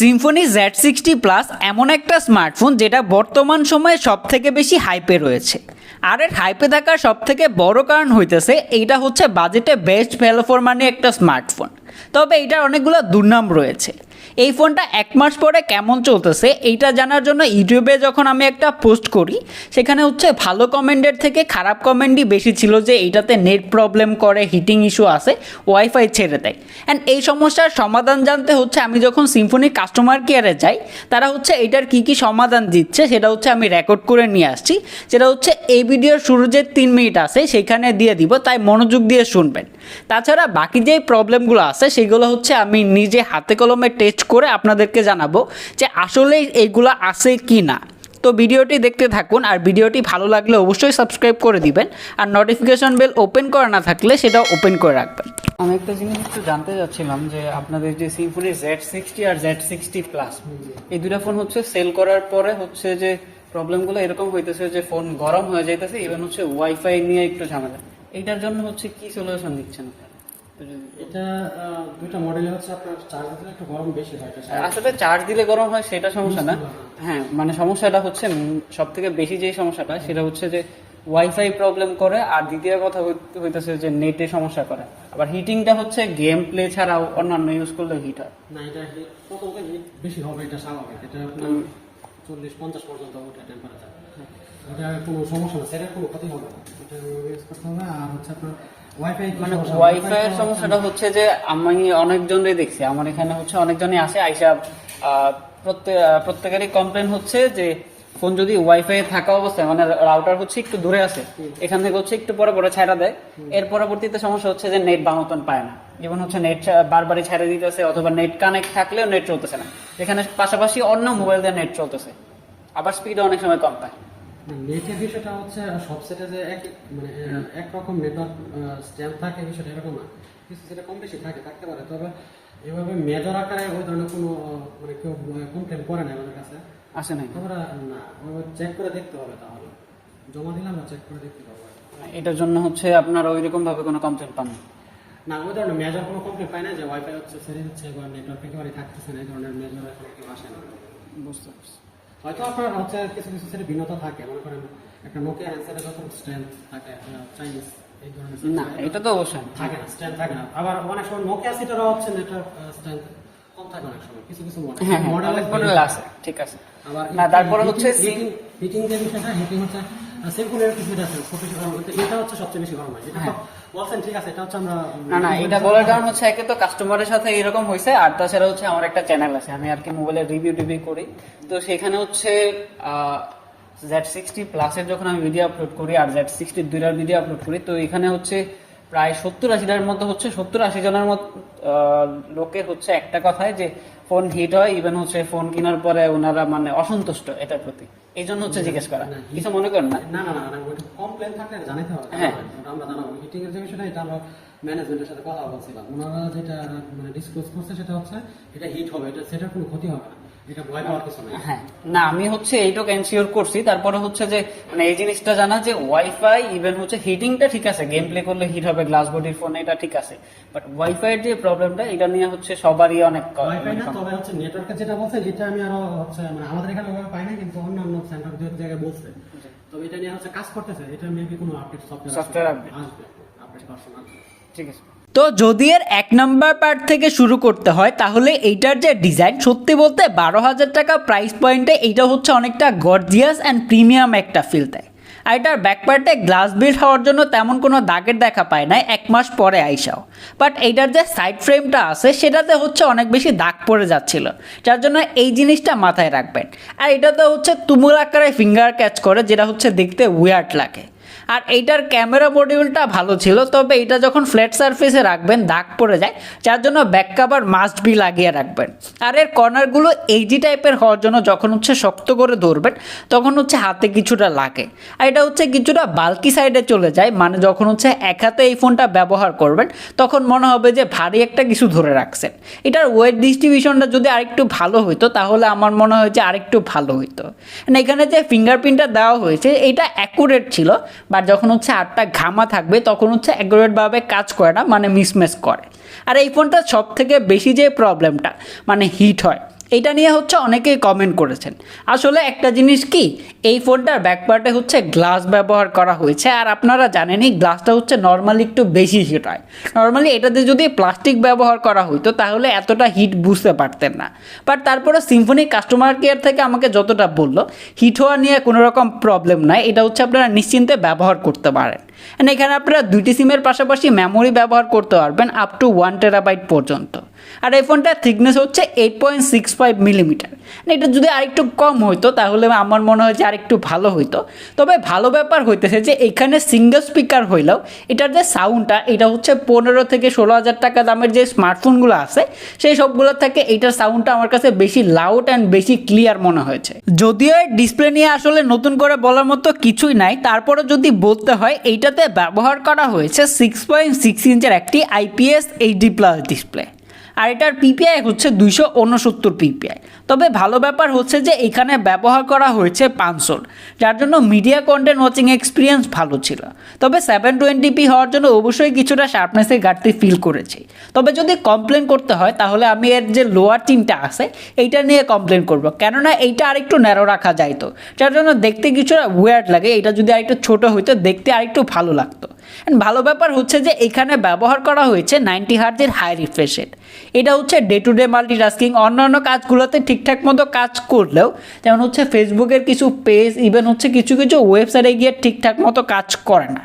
Symphony Z sixty plus এমন একটা smartphone যেটা বর্তমান সময়ে সব থেকে বেশি হাইপে রয়েছে। আর এর হাইপে থাকার সব থেকে বড় কারণ হইতেছে, এইটা হচ্ছে বাজেটে বেস্ট ভ্যালু ফর মানি একটা স্মার্টফোন তবে এইটার অনেকগুলো দুর্নাম রয়েছে। এই ফোনটা এক মাস পরে কেমন চলতেছে এইটা জানার জন্য ইউটিউবে যখন আমি একটা পোস্ট করি, সেখানে হচ্ছে ভালো কমেন্টের থেকে খারাপ কমেন্টই বেশি ছিল যে এইটাতে নেট প্রবলেম করে, হিটিং ইস্যু আসে ওয়াইফাই ছেড়ে দেয়। অ্যান্ড এই সমস্যার সমাধান জানতে হচ্ছে আমি যখন সিম্ফনি কাস্টমার কেয়ারে যাই, তারা হচ্ছে এইটার কী কী সমাধান দিচ্ছে সেটা হচ্ছে আমি রেকর্ড করে নিয়ে আসছি। যেটা হচ্ছে এই ভিডিওর শুরু যে তিন মিনিট আছে সেইখানে দিয়ে দিব, তাই মনোযোগ দিয়ে শুনবেন। তাছাড়া বাকি যে প্রবলেমগুলো আছে, সেগুলো হচ্ছে আমি নিজে হাতে কলমে টেস্ট করে আপনাদেরকে জানাব যে আসলে এইগুলো আছে কি না। তো ভিডিওটি দেখতে থাকুন আর ভিডিওটি ভালো লাগলে অবশ্যই সাবস্ক্রাইব করে দিবেন আর নোটিফিকেশন বেল ওপেন করা না থাকলে সেটাও ওপেন করে রাখবেন। আমি একটা জিনিস একটু জানতে চাচ্ছিলাম যে আপনাদের যে সিম্ফনি জেড সিক্সটি আর জেড সিক্সটি প্লাস এই দুটা ফোন হচ্ছে সেল করার পরে হচ্ছে যে প্রবলেমগুলো এরকম হইতেছে যে ফোন গরম হয়ে যাইতেছে ইভেন হচ্ছে ওয়াইফাই নিয়ে একটু ঝামেলা। এইটার জন্য হচ্ছে কি সলিউশন দিচ্ছেন এটা আহ, দুইটা মডেলে হচ্ছে আপনার চার্জ দিলে একটু গরম বেশি হয় আসলে চার্জ দিলে গরম হয় সেটা সমস্যা না। হ্যাঁ মানে সমস্যাটা হচ্ছে সব থেকে বেশি যে সমস্যাটা সেটা হচ্ছে যে ওয়াইফাই প্রবলেম করে আর দ্বিতীয় কথা হই- হইতেছে যে নেটে সমস্যা করে। আবার হিটিংটা হচ্ছে গেম প্লে ছাড়াও অন্যান্য ইউজ করলে হিট হয়। না এটা হিট বেশি হবে এটা স্বাভাবিক। এটা আপনার চল্লিশ পঞ্চাশ পর্যন্ত ওঠে টেম্পারেচার এটা কোনো সমস্যা না সেটার কোনো ক্ষতি হবে না। এটা ইউজ করতে হবে আর হচ্ছে আপনার ওয়াইফাই মানে ওয়াইফাই এর সমস্যাটা হচ্ছে যে আমি অনেকজনই দেখছি। আমার এখানে হচ্ছে অনেকজনই আসে আইসা প্রত্যেকেরই কমপ্লেন হচ্ছে যে ফোন যদি ওয়াইফাই থাকা অবস্থায় মানে রাউটার হচ্ছে একটু দূরে আছে এখান থেকে হচ্ছে একটু পরে পরে ছাড়া দেয়। এর পরবর্তীতে সমস্যা হচ্ছে যে নেট বামতন পায় না। যেমন হচ্ছে নেট বারবারই ছেড়ে দিতেছে অথবা নেট কানেক্ট থাকলেও নেট চলতেছে না। যেখানে পাশাপাশি অন্য মোবাইল দিয়ে নেট চলতেছে। আবার স্পিড অনেক সময় কম পায়। নেটের বিষয়টা হচ্ছে সব সেটে যে এক মানে একরকম নেটওয়ার্ক স্ট্যাম্প থাকে বিষয়টা এরকম না। কিছু সেটা কম বেশি থাকে থাকতে পারে তবে এভাবে মেজর আকারে ওই ধরনের কোনো মানে কেউ কমপ্লেন করে না আমাদের কাছে। আসে নাই। তোমরা না চেক করে দেখতে হবে তাহলে। জমা দিলাম চেক করে দেখতে হবে এটার জন্য হচ্ছে আপনার ওইরকম ভাবে কোনো কমপ্লেন পান না ওই ধরনের মেজর কোনো কমপ্লেন পাই না যে ওয়াইফাই হচ্ছে সেরে হচ্ছে বা নেটওয়ার্ক একেবারে থাকতেছে না এই ধরনের মেজর আসে না বুঝতে পারছি। হয়তো আপনার হচ্ছে কিছু কিছু সেটা ভিন্নতা থাকে মনে করেন একটা নোকিয়া হ্যান্ডসেটে যখন স্ট্রেংথ থাকে চাইনিজ না এটা তো অবশ্যই। থাকে না স্ট্রেন্থ থাকে না। আবার অনেক সময় নোকিয়া সিটারও হচ্ছে কম থাকে অনেক সময় কিছু কিছু মডেল হ্যাঁ মডেল আছে। ঠিক আছে। আবার না তারপরে হচ্ছে হিটিং যে বিষয়টা হিটিং হচ্ছে সিম্পলের কিছু যেটা আছে গরম এটা হচ্ছে সবচেয়ে বেশি গরম হয় এটা তো বলছেন ঠিক আছে এটা হচ্ছে আমরা না না এটা বলার কারণ হচ্ছে একে তো কাস্টমারের সাথে এরকম হয়েছে আর তাছাড়া হচ্ছে আমার একটা চ্যানেল আছে আমি আর কি মোবাইলের রিভিউ টিভিউ করি। তো সেখানে হচ্ছে জেড সিক্সটি প্লাসের যখন আমি ভিডিও আপলোড করি আর জেড সিক্সটি দুইটার ভিডিও আপলোড করি তো এখানে হচ্ছে প্রায় সত্তর আশিটার মতো হচ্ছে সত্তর আশি জনের মতো লোকের হচ্ছে একটা কথায় যে ফোন হিট হয় ইভেন হচ্ছে ফোন কেনার পরে ওনারা মানে অসন্তুষ্ট এটার প্রতি। এই জন্য হচ্ছে জিজ্ঞেস করা। কিছু মনে করেন না? না না না কমপ্লেন থাকলে জানাতে হবে। হ্যাঁ। আমরা জানাব। হিটিং এর যে বিষয়টা এটা আমরা ম্যানেজমেন্টের সাথে কথা বলছিলাম। ওনারা যেটা মানে ডিসক্লোজ করছে সেটা হচ্ছে এটা হিট হবে এটা সেটার কোনো ক্ষতি হবে না। এটা ভয় পাওয়ার কিছু নেই। হ্যাঁ। না আমি হচ্ছে এইটুকু এনশিওর করছি। তারপরে হচ্ছে যে মানে এই জিনিসটা জানা যে ওয়াইফাই ইভেন হচ্ছে হিটিংটা ঠিক আছে। গেম প্লে করলে হিট হবে গ্লাস বডির ফোনে এটা ঠিক আছে। বাট ওয়াইফাই এর যে প্রবলেমটা এটা নিয়ে হচ্ছে সবারই অনেক ওয়াইফাই না তবে হচ্ছে নেটওয়ার্কে যেটা বলছে আমি আরও হচ্ছে মানে আমাদের এখানে ওভাবে পাই না কিন্তু অন্যান্য সেন্টার জায়গায় বলছে। তবে এটা নিয়ে হচ্ছে কাজ করতেছে। এটা মেবি কোনো আপডেট সফটওয়্যার। আসবে আপডেট ভার্সন আসবে ঠিক আছে। তো যদি এর এক নাম্বার পার্ট থেকে শুরু করতে হয়, তাহলে এইটার যে ডিজাইন সত্যি বলতে বারো হাজার টাকা প্রাইস পয়েন্টে এইটা হচ্ছে অনেকটা গর্জিয়াস অ্যান্ড প্রিমিয়াম একটা ফিল দেয়। আর এটার ব্যাকপার্টে গ্লাস বিল্ড হওয়ার জন্য তেমন কোনো দাগের দেখা পায় না এক মাস পরে আইসাও। বাট এইটার যে সাইড ফ্রেমটা আছে, সেটাতে হচ্ছে অনেক বেশি দাগ পড়ে যাচ্ছিল, যার জন্য এই জিনিসটা মাথায় রাখবেন। আর এটাতে হচ্ছে তুমুল আকারে ফিঙ্গার ক্যাচ করে, যেটা হচ্ছে দেখতে উইয়ার্ড লাগে। আর এইটার ক্যামেরা মডিউলটা ভালো ছিল, তবে এটা যখন ফ্ল্যাট সারফেসে রাখবেন, দাগ পড়ে যায়, যার জন্য ব্যাক কাভার মাস্ট বি লাগিয়ে রাখবেন। আর এর কর্নারগুলো এইজি টাইপের হওয়ার জন্য যখন হচ্ছে শক্ত করে ধরবেন, তখন হচ্ছে হাতে কিছুটা লাগে। আর এটা হচ্ছে কিছুটা বাল্কি সাইডে চলে যায় মানে যখন হচ্ছে এক হাতে এই ফোনটা ব্যবহার করবেন, তখন মনে হবে যে ভারী একটা কিছু ধরে রাখছেন। এটার ওয়েট ডিস্ট্রিবিউশনটা যদি আরেকটু ভালো হইতো, তাহলে আমার মনে হয় যে আরেকটু ভালো হইতো। এখানে যে ফিঙ্গারপ্রিন্টটা দেওয়া হয়েছে, এটা অ্যাকুরেট ছিল বাট যখন হচ্ছে আটটা ঘামা থাকবে, তখন হচ্ছে অ্যাকুরেটভাবে কাজ করে না মানে মিসম্যাচ করে। আর এই ফোনটা সব থেকে বেশি যে প্রবলেমটা মানে হিট হয় এটা নিয়ে হচ্ছে অনেকেই কমেন্ট করেছেন। আসলে একটা জিনিস কি, এই ফোনটার ব্যাকপার্টে হচ্ছে গ্লাস ব্যবহার করা হয়েছে, আর আপনারা জানেনই গ্লাসটা হচ্ছে নর্মালি একটু বেশি হিট হয়। নর্মালি এটাতে যদি প্লাস্টিক ব্যবহার করা হতো তাহলে এতটা হিট বুঝতে পারতেন না। বাট তারপরে সিম্ফনি কাস্টমার কেয়ার থেকে আমাকে যতটা বলল হিট হওয়া নিয়ে কোনো রকম প্রবলেম নাই, এটা হচ্ছে আপনারা নিশ্চিন্তে ব্যবহার করতে পারেন। এখানে আপনারা দুইটি সিমের পাশাপাশি মেমোরি ব্যবহার করতে পারবেন আপ টু ওয়ান টেরাবাইট পর্যন্ত। আর এই ফোনটার থিকনেস হচ্ছে eight point six five millimetre এটা যদি আরেকটু কম হইতো, তাহলে আমার মনে হয় যে আরেকটু ভালো হইতো। তবে ভালো ব্যাপার হইতেছে যে এখানে সিঙ্গেল স্পিকার হইলেও এটার যে সাউন্ডটা এটা হচ্ছে পনেরো থেকে ষোলো হাজার টাকা দামের যে স্মার্টফোনগুলো আছে, সেই সবগুলোর থেকে এইটার সাউন্ডটা আমার কাছে বেশি লাউড অ্যান্ড বেশি ক্লিয়ার মনে হয়েছে। যদিও এর ডিসপ্লে নিয়ে আসলে নতুন করে বলার মতো কিছুই নাই তারপরে যদি বলতে হয়, এইটাতে ব্যবহার করা হয়েছে সিক্স পয়েন্ট সিক্স ইঞ্চের একটি আইপিএস এইচডি প্লাস ডিসপ্লে আর এটার পিপিআই হচ্ছে দুইশো উনসত্তর পিপিআই তবে ভালো ব্যাপার হচ্ছে যে এখানে ব্যবহার করা হয়েছে পাঁচশোর যার জন্য মিডিয়া কন্টেন্ট ওয়াচিং এক্সপিরিয়েন্স ভালো ছিল। তবে সেভেন টোয়েন্টি পি হওয়ার জন্য অবশ্যই কিছুটা শার্পনেসের ঘাটতি ফিল করেছি। তবে যদি কমপ্লেন করতে হয়, তাহলে আমি এর যে লোয়ার টিমটা আছে, এইটা নিয়ে কমপ্লেন করব। কেননা এইটা আরেকটু ন্যারো রাখা যাইতো যার জন্য দেখতে কিছুটা ওয়ার্ড লাগে। এটা যদি আরেকটু ছোট হইতো, দেখতে আরেকটু ভালো লাগতো। And ভালো ব্যাপার হচ্ছে যে এখানে ব্যবহার করা হয়েছে নাইনটি হার্জের হাই রিফ্রেশ রেট এটা হচ্ছে ডে টু ডে মাল্টিটাস্কিং অন্যান্য কাজগুলোতে ঠিকঠাক মতো কাজ করলেও, যেমন হচ্ছে ফেসবুকের কিছু পেজ ইভেন হচ্ছে কিছু কিছু ওয়েবসাইটে গিয়ে ঠিকঠাক মতো কাজ করে না।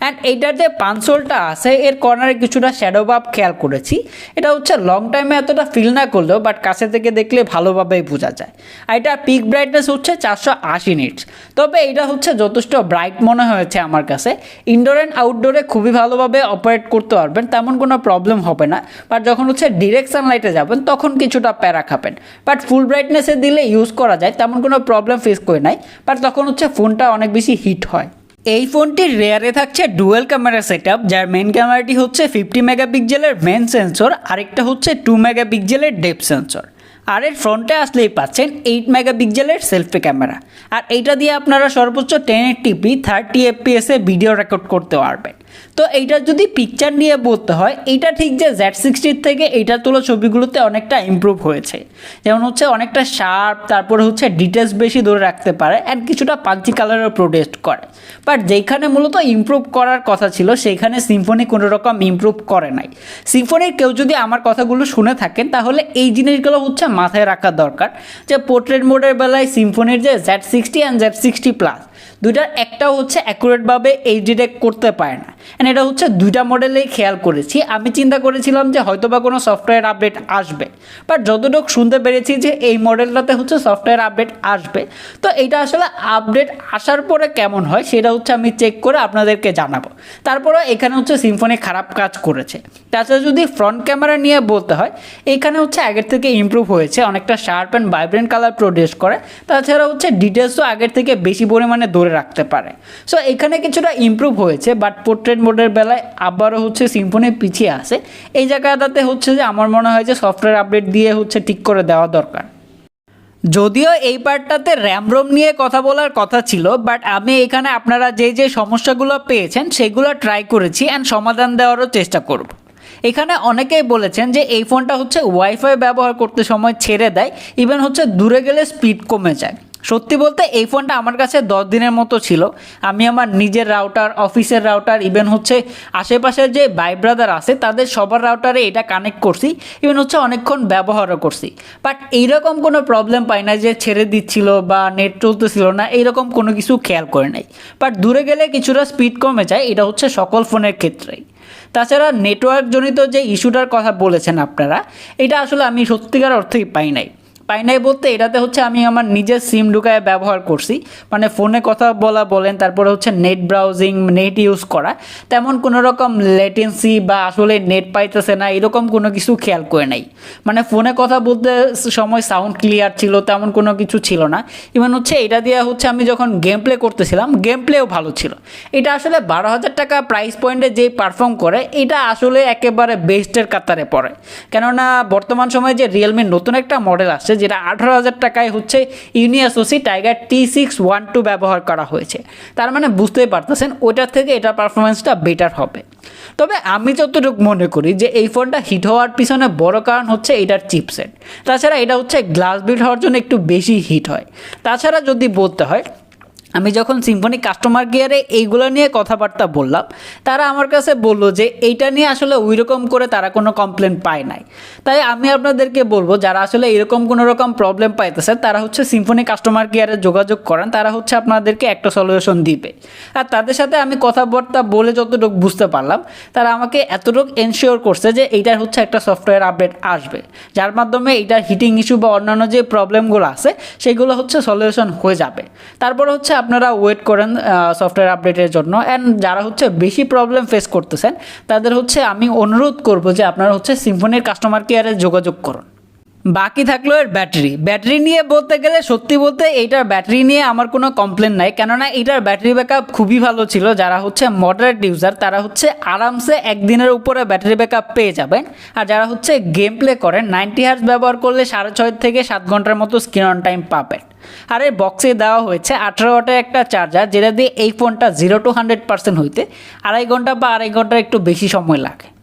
অ্যান্ড এইটার যে পানসোলটা আছে, এর কর্নারে কিছুটা শ্যাডো ভাব খেয়াল করেছি। এটা হচ্ছে লং টাইমে এতটা ফিল না করলেও বাট কাছে থেকে দেখলে ভালোভাবেই বোঝা যায়। আর এটা পিক ব্রাইটনেস হচ্ছে চারশো আশি নিটস তবে এটা হচ্ছে যথেষ্ট ব্রাইট মনে হয়েছে আমার কাছে। ইনডোর অ্যান্ড আউটডোরে খুবই ভালোভাবে অপারেট করতে পারবেন, তেমন কোনো প্রবলেম হবে না। বাট যখন হচ্ছে ডিরেক্ট সানলাইটে যাবেন, তখন কিছুটা প্যারা খাবেন। বাট ফুল ব্রাইটনেসে দিলে ইউজ করা যায়, তেমন কোনো প্রবলেম ফেস করে নাই। বাট তখন হচ্ছে ফোনটা অনেক বেশি হিট হয়। এই ফোনটির রেয়ারে থাকছে ডুয়েল ক্যামেরা সেট যার মেন ক্যামেরাটি হচ্ছে ফিফটি মেগাপিক্সেলের মেন সেন্সর আরেকটা হচ্ছে টু মেগাপিক্সেলের ডেপ সেন্সর আর এর ফ্রন্টে আসলেই পাচ্ছেন এইট মেগাপিক্সেলের সেলফি ক্যামেরা আর এইটা দিয়ে আপনারা সর্বোচ্চ টেন এইটটিপি থার্টি এফপিএসে ভিডিও রেকর্ড করতে পারবেন। তো এইটার যদি পিকচার নিয়ে বলতে হয়, এইটা ঠিক যে জেড সিক্সটির থেকে এইটার তোলা ছবিগুলোতে অনেকটা ইমপ্রুভ হয়েছে। যেমন হচ্ছে অনেকটা শার্প তারপরে হচ্ছে ডিটেলস বেশি ধরে রাখতে পারে অ্যান্ড কিছুটা পাঞ্চি কালারও প্রোটেস্ট করে। বাট যেখানে মূলত ইমপ্রুভ করার কথা ছিল সেখানে সিম্ফনি কোনো রকম ইমপ্রুভ করে নাই। সিম্ফনির কেউ যদি আমার কথাগুলো শুনে থাকেন, তাহলে এই জিনিসগুলো হচ্ছে মাথায় রাখা দরকার যে পোর্ট্রেট মোডের বেলায় সিম্ফনির যে Z sixty and Z sixty plus দুইটার একটাও হচ্ছে অ্যাকুরেটভাবে এইচডি ডেক করতে পারে না। অ্যান্ড এটা হচ্ছে দুইটা মডেলেই খেয়াল করেছি। আমি চিন্তা করেছিলাম যে হয়তো বা কোনো সফটওয়্যার আপডেট আসবে। বাট যতটুকু শুনতে পেরেছি যে এই মডেলটাতে হচ্ছে সফটওয়্যার আপডেট আসবে। তো এটা আসলে আপডেট আসার পরে কেমন হয় সেটা হচ্ছে আমি চেক করে আপনাদেরকে জানাব। তারপরে এখানে হচ্ছে সিম্ফনি খারাপ কাজ করেছে। তাছাড়া যদি ফ্রন্ট ক্যামেরা নিয়ে বলতে হয়, এখানে হচ্ছে আগের থেকে ইমপ্রুভ হয়েছে। অনেকটা sharp and vibrant colour produce করে। তাছাড়া হচ্ছে ডিটেলসও আগের থেকে বেশি পরিমাণে ধরে রাখতে পারে। সো এখানে কিছুটা ইমপ্রুভ হয়েছে বাট পোর্ট্রেট মোডের বেলায় আবারও হচ্ছে সিম্ফনি পিছিয়ে আসে এই জায়গাটাতে হচ্ছে যে আমার মনে হয় যে সফটওয়্যার আপডেট দিয়ে হচ্ছে ঠিক করে দেওয়া দরকার। যদিও এই পার্টটাতে র্যাম রোম নিয়ে কথা বলার কথা ছিল বাট আমি এখানে আপনারা যে যে সমস্যাগুলো পেয়েছেন, সেগুলো ট্রাই করেছি অ্যান্ড সমাধান দেওয়ারও চেষ্টা করব। এখানে অনেকেই বলেছেন যে এই ফোনটা হচ্ছে ওয়াইফাই ব্যবহার করতে সময় ছেড়ে দেয় ইভেন হচ্ছে দূরে গেলে স্পিড কমে যায়। সত্যি বলতে এই ফোনটা আমার কাছে দশ দিনের মতো ছিল। আমি আমার নিজের রাউটার অফিসের রাউটার ইভেন হচ্ছে আশেপাশের যে ভাই ব্রাদার আছে, তাদের সবার রাউটারে এটা কানেক্ট করছি ইভেন হচ্ছে অনেকক্ষণ ব্যবহারও করছি। বাট এইরকম কোনো প্রবলেম পাই না যে ছেড়ে দিচ্ছিল বা নেট চলতেছিল না, এইরকম কোনো কিছু খেয়াল করে নাই। বাট দূরে গেলে কিছুটা স্পিড কমে যায়, এটা হচ্ছে সকল ফোনের ক্ষেত্রেই। তাছাড়া নেটওয়ার্কজনিত যে ইস্যুটার কথা বলেছেন আপনারা, এটা আসলে আমি সত্যিকার অর্থেই পাই নাই। পাই নাই বলতে এটাতে হচ্ছে আমি আমার নিজের সিম ঢুকায় ব্যবহার করছি। মানে ফোনে কথা বলা বলেন, তারপরে হচ্ছে নেট ব্রাউজিং, নেট ইউজ করা। তেমন কোনো রকম লেটেন্সি বা আসলে নেট পাইতেছে না, এরকম কোনো কিছু খেয়াল করে নাই। মানে ফোনে কথা বলতে সময় সাউন্ড ক্লিয়ার ছিল, তেমন কোনো কিছু ছিল না। ইভেন হচ্ছে এটা দিয়ে হচ্ছে আমি যখন গেম প্লে করতেছিলাম গেম প্লেও ভালো ছিল। এটা আসলে বারো হাজার টাকা প্রাইস পয়েন্টে যে পারফর্ম করে, এটা আসলে একেবারে বেস্টের কাতারে পড়ে। কেননা বর্তমান সময়ে যে রিয়েলমির নতুন একটা মডেল আসছে যেটা আঠারো হাজার টাকায় হচ্ছে Unisoc Tiger T six one two ব্যবহার করা হয়েছে। তার মানে বুঝতেই পারতেছেন ওইটার থেকে এটার পারফরমেন্সটা বেটার হবে। তবে আমি যতটুকু মনে করি যে এই ফোনটা হিট হওয়ার পিছনে বড় কারণ হচ্ছে এটার চিপসেট তাছাড়া এটা হচ্ছে গ্লাস বিল্ড হওয়ার জন্য একটু বেশি হিট হয়। তাছাড়া যদি বলতে হয় আমি যখন সিম্ফনি কাস্টমার কেয়ারে এইগুলো নিয়ে কথাবার্তা বললাম, তারা আমার কাছে বলল যে, এইটা নিয়ে আসলে ওই রকম করে তারা কোনো কমপ্লেন পায় নাই। তাই আমি আপনাদেরকে বলব, যারা আসলে এরকম কোনো রকম প্রবলেম পাইতেছে, তারা হচ্ছে সিম্ফনি কাস্টমার কেয়ারে যোগাযোগ করেন, তারা হচ্ছে আপনাদেরকে একটা সলিউশন দিবে। আর তাদের সাথে আমি কথাবার্তা বলে যতটুকু বুঝতে পারলাম, তারা আমাকে এতটুকু এনশিওর করছে যে, এইটার হচ্ছে একটা সফটওয়্যার আপডেট আসবে। যার মাধ্যমে এইটার হিটিং ইস্যু বা অন্যান্য যে প্রবলেমগুলো আছে, সেগুলো হচ্ছে সলিউশন হয়ে যাবে। তারপরে হচ্ছে আপনারা ওয়েট করেন সফটওয়্যার আপডেটের জন্য। অ্যান্ড যারা হচ্ছে বেশি প্রবলেম ফেস করতেছেন, তাদের হচ্ছে আমি অনুরোধ করব যে আপনারা হচ্ছে সিম্ফনির কাস্টমার কেয়ারে যোগাযোগ করুন। বাকি থাকল এর ব্যাটারি। ব্যাটারি নিয়ে বলতে গেলে, সত্যি বলতে এইটার ব্যাটারি নিয়ে আমার কোনো কমপ্লেন নাই। কেননা এইটার ব্যাটারি ব্যাকআপ খুবই ভালো ছিল। যারা হচ্ছে মডারেট ইউজার তারা হচ্ছে আরামসে একদিনের উপরে ব্যাটারি ব্যাকআপ পেয়ে যাবেন। আর যারা হচ্ছে গেম প্লে করেন নাইনটি হার্স ব্যবহার করলে সাড়ে ছয় থেকে সাত ঘণ্টার মতো স্ক্রিন অন টাইম পাবেন। আর এই বক্সে দেওয়া হয়েছে আঠারো ওয়াটের একটা চার্জার যেটা দিয়ে এই ফোনটা জিরো টু হান্ড্রেড পার্সেন্ট হইতে আড়াই ঘণ্টা বা আড়াই ঘণ্টার একটু বেশি সময় লাগে।